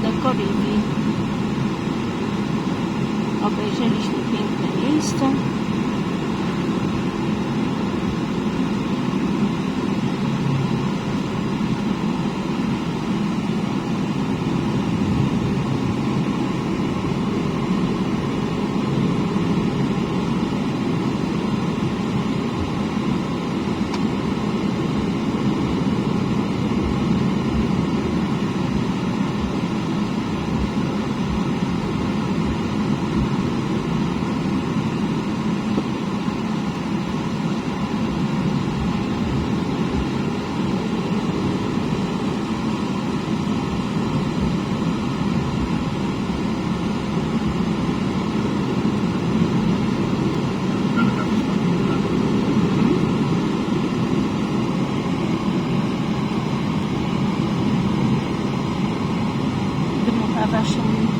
do Koribi. Obejrzeliśmy piękne miejsce. Tá abraço.